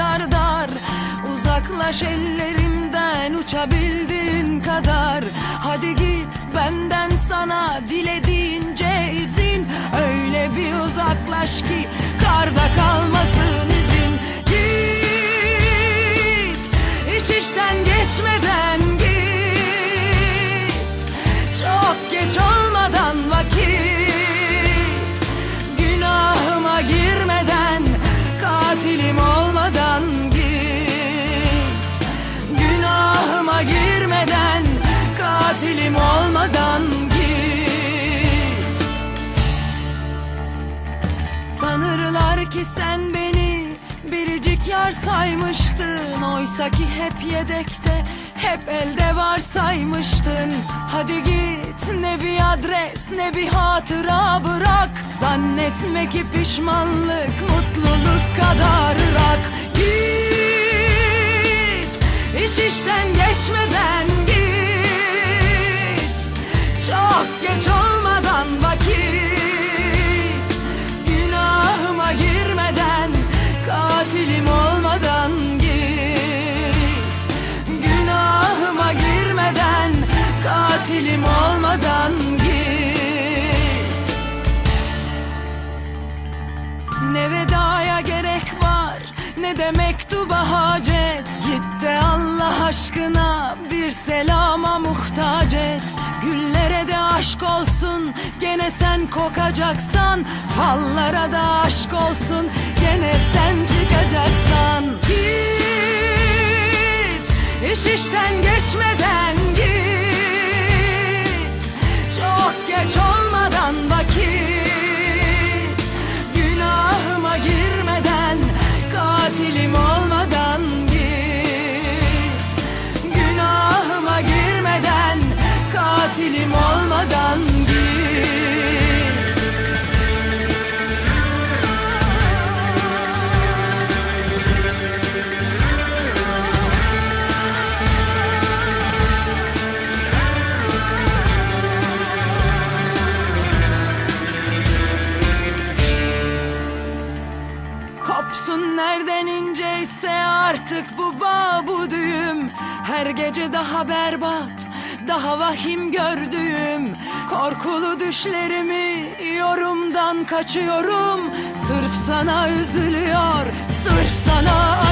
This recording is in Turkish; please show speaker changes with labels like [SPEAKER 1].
[SPEAKER 1] kadar dar. Uzaklaş ellerimden uçabildiğin kadar. Hadi git benden sana dilediğince izin Öyle bir uzaklaş ki karda kalmasın izin. Git iş işten geçmeden katilim olmadan git. Sanırlar ki sen beni biricik yar saymıştın. Oysa ki hep yedekte hep elde var saymıştın. Hadi git ne bir adres ne bir hatıra bırak. Zannetme ki pişmanlık mutluluk kadar rak Git iş işten geçmeden Ne vedaya gerek var ne de mektuba hacet. Git de Allah aşkına bir selama muhtaç et. Güllere de aşk olsun gene sen kokacaksan. Fallara da aşk olsun gene sen çıkacaksan. Git iş işten geçmeden inceyse artık bu bağ bu düğüm. Her gece daha berbat daha vahim gördüğüm. Korkulu düşlerimi yorumdan kaçıyorum. Sırf sana üzülüyor sırf sana